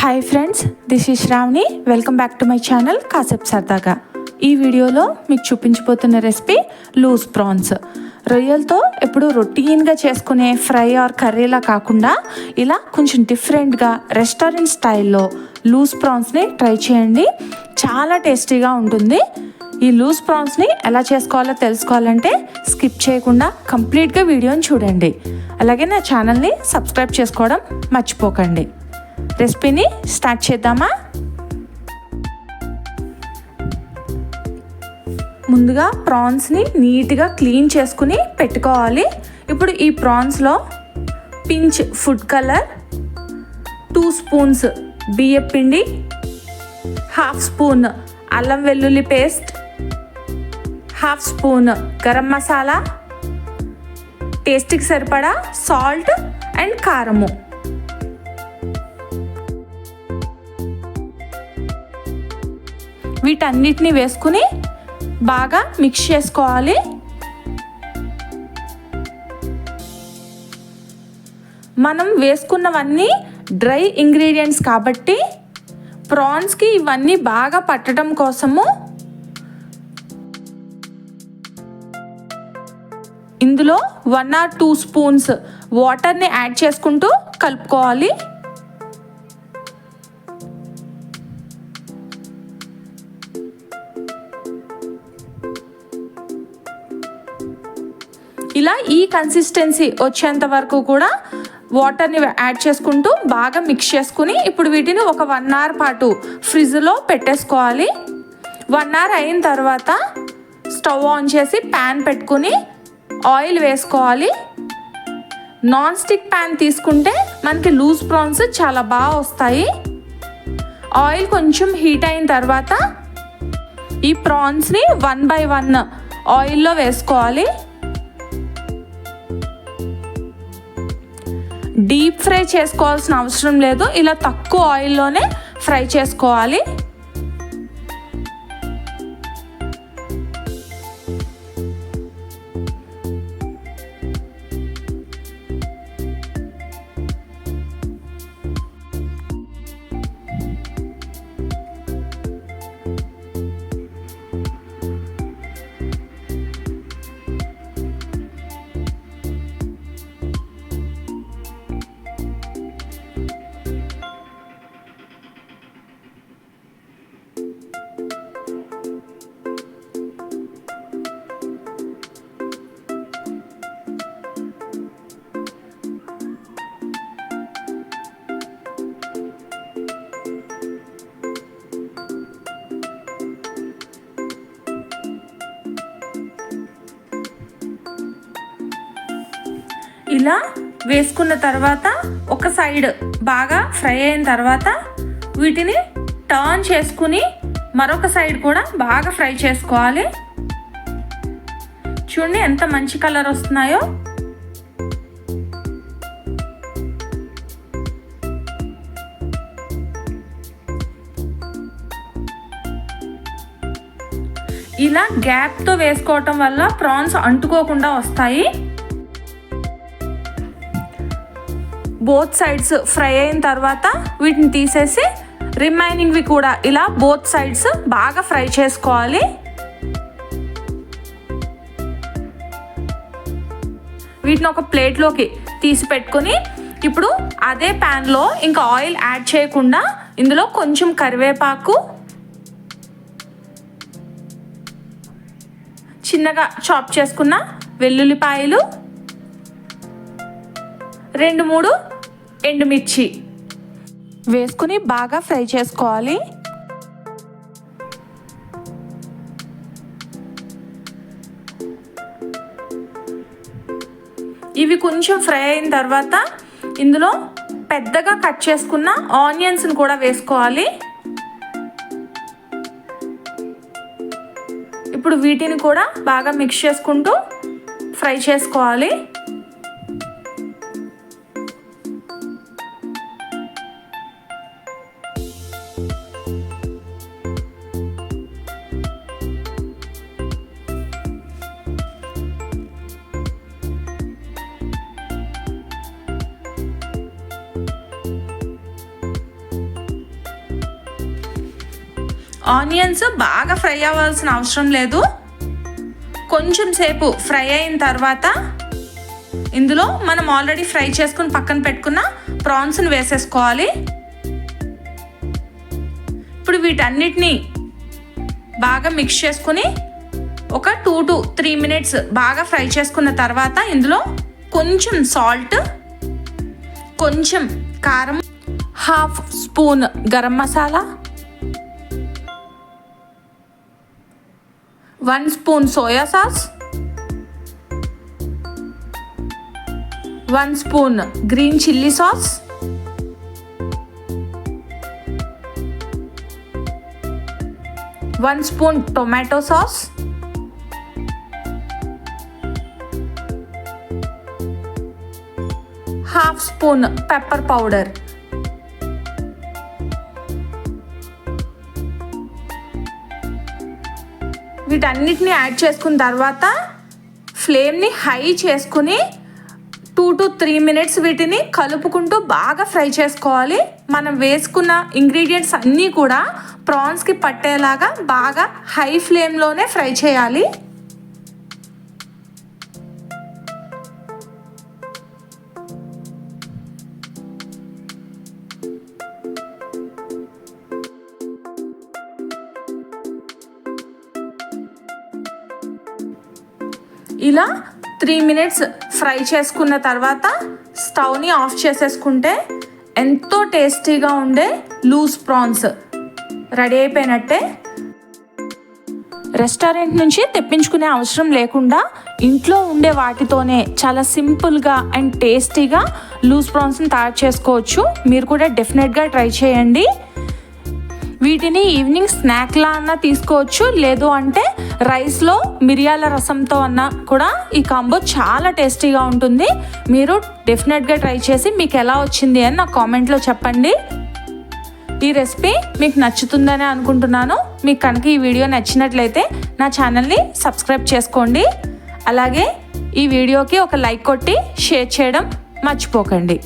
Hi friends this ఈ Shravani welcome back to my channel కాసేపు సరదాగా ఈ వీడియోలో మీకు చూపించబోతున్న రెసిపీ లూజ్ ప్రాన్స్ రొయ్యలతో ఎప్పుడు రొటీన్గా చేసుకునే ఫ్రై ఆర్ కర్రీలా కాకుండా ఇలా కొంచెం డిఫరెంట్గా రెస్టారెంట్ స్టైల్లో లూజ్ ప్రాన్స్ని ట్రై చేయండి. చాలా టేస్టీగా ఉంటుంది. ఈ లూజ్ ప్రాన్స్ని ఎలా చేసుకోవాలో తెలుసుకోవాలంటే స్కిప్ చేయకుండా కంప్లీట్గా వీడియోని చూడండి. అలాగే నా ఛానల్ని సబ్స్క్రైబ్ చేసుకోవడం మర్చిపోకండి. రెసిపీని స్టార్ట్ చేద్దామా ముందుగా ప్రాన్స్ని నీట్గా క్లీన్ చేసుకుని పెట్టుకోవాలి ఇప్పుడు ఈ ప్రాన్స్లో pinch food colour two spoons బియ్య పిండి హాఫ్ స్పూన్ అల్లం వెల్లుల్లి paste half spoon garam masala టేస్ట్కి సరిపడా సాల్ట్ అండ్ కారము వీటన్నిటిని వేసుకుని బాగా మిక్స్ చేసుకోవాలి. మనం వేసుకున్నవన్నీ డ్రై ఇంగ్రీడియంట్స్ కాబట్టి ప్రాన్స్కి ఇవన్నీ బాగా పట్టడం కోసము ఇందులో వన్ ఆర్ టూ స్పూన్స్ వాటర్ని యాడ్ చేసుకుంటూ కలుపుకోవాలి. ఇలా ఈ కన్సిస్టెన్సీ వచ్చేంత వరకు కూడా వాటర్ని యాడ్ చేసుకుంటూ బాగా మిక్స్ చేసుకుని ఇప్పుడు వీటిని ఒక వన్ అవర్ పాటు ఫ్రిడ్జ్లో పెట్టేసుకోవాలి. వన్ అవర్ అయిన తర్వాత స్టవ్ ఆన్ చేసి ప్యాన్ పెట్టుకుని ఆయిల్ వేసుకోవాలి. నాన్ స్టిక్ ప్యాన్ తీసుకుంటే మనకి లూజ్ ప్రాన్స్ చాలా బాగా వస్తాయి. ఆయిల్ కొంచెం హీట్ అయిన తర్వాత ఈ ప్రాన్స్ని వన్ బై వన్ ఆయిల్లో వేసుకోవాలి. డీప్ ఫ్రై చేసుకోవాల్సిన అవసరం లేదు. ఇలా తక్కువ ఆయిల్లోనే ఫ్రై చేసుకోవాలి. ఇలా వేసుకున్న తర్వాత ఒక సైడ్ బాగా ఫ్రై అయిన తర్వాత వీటిని టర్న్ చేసుకుని మరొక సైడ్ కూడా బాగా ఫ్రై చేసుకోవాలి. చూడండి ఎంత మంచి కలర్ వస్తున్నాయో. ఇలా గ్యాప్తో వేసుకోవటం వల్ల ప్రాన్స్ అంటుకోకుండా వస్తాయి. బోత్ సైడ్స్ ఫ్రై అయిన తర్వాత వీటిని తీసేసి రిమైనింగ్వి కూడా ఇలా బోత్ సైడ్స్ బాగా ఫ్రై చేసుకోవాలి. వీటిని ఒక ప్లేట్లోకి తీసి పెట్టుకొని ఇప్పుడు అదే ప్యాన్లో ఇంకా ఆయిల్ యాడ్ చేయకుండా ఇందులో కొంచెం కరివేపాకు చిన్నగా చాప్ చేసుకున్న వెల్లుల్లిపాయలు రెండు మూడు ఎండుమిర్చి. వేసుకుని బాగా ఫ్రై చేసుకోవాలి. ఇవి కొంచెం ఫ్రై అయిన తర్వాత ఇందులో పెద్దగా కట్ చేసుకున్న ఆనియన్స్ని కూడా వేసుకోవాలి. ఇప్పుడు వీటిని కూడా బాగా మిక్స్ చేసుకుంటూ ఫ్రై చేసుకోవాలి. ఆనియన్స్ బాగా ఫ్రై అవ్వాల్సిన అవసరం లేదు. కొంచెం సేపు ఫ్రై అయిన తర్వాత ఇందులో మనం ఆల్రెడీ ఫ్రై చేసుకుని పక్కన పెట్టుకున్న ప్రాన్స్ని వేసేసుకోవాలి. ఇప్పుడు వీటన్నిటిని బాగా మిక్స్ చేసుకుని ఒక టూ టు త్రీ మినిట్స్ బాగా ఫ్రై చేసుకున్న తర్వాత ఇందులో కొంచెం సాల్ట్ కొంచెం కారం half spoon garam masala one spoon soya sauce one spoon green chilli sauce one spoon tomato sauce. Half spoon pepper powder. వీటన్నిటిని యాడ్ చేసుకున్న తర్వాత ఫ్లేమ్ని హై చేసుకుని టూ టు త్రీ మినిట్స్ వీటిని కలుపుకుంటూ బాగా ఫ్రై చేసుకోవాలి. మనం వేసుకున్న ఇంగ్రీడియంట్స్ అన్నీ కూడా ప్రాన్స్కి పట్టేలాగా బాగా హై ఫ్లేమ్లోనే ఫ్రై చేయాలి. ఇలా త్రీ మినిట్స్ ఫ్రై చేసుకున్న తర్వాత స్టవ్ని ఆఫ్ చేసేసుకుంటే ఎంతో టేస్టీగా ఉండే లూజ్ ప్రాన్స్. రెడీ అయిపోయినట్టే రెస్టారెంట్ నుంచి తెప్పించుకునే అవసరం లేకుండా ఇంట్లో ఉండే వాటితోనే చాలా సింపుల్గా అండ్ టేస్టీగా లూజ్ ప్రాన్స్ని తయారు చేసుకోవచ్చు. మీరు కూడా డెఫినెట్గా ట్రై చేయండి. వీటిని ఈవినింగ్ స్నాక్లా అన్నా తీసుకోవచ్చు. లేదు అంటే రైస్లో మిరియాల రసంతో అన్నా కూడా ఈ కాంబో చాలా టేస్టీగా ఉంటుంది. మీరు డెఫినెట్గా ట్రై చేసి మీకు ఎలా వచ్చింది అని నా కామెంట్లో చెప్పండి. ఈ రెసిపీ మీకు నచ్చుతుందని అనుకుంటున్నాను. మీకు కనుక ఈ వీడియో నచ్చినట్లయితే నా ఛానల్ని సబ్స్క్రైబ్ చేసుకోండి. అలాగే ఈ వీడియోకి ఒక లైక్ కొట్టి షేర్ చేయడం మర్చిపోకండి.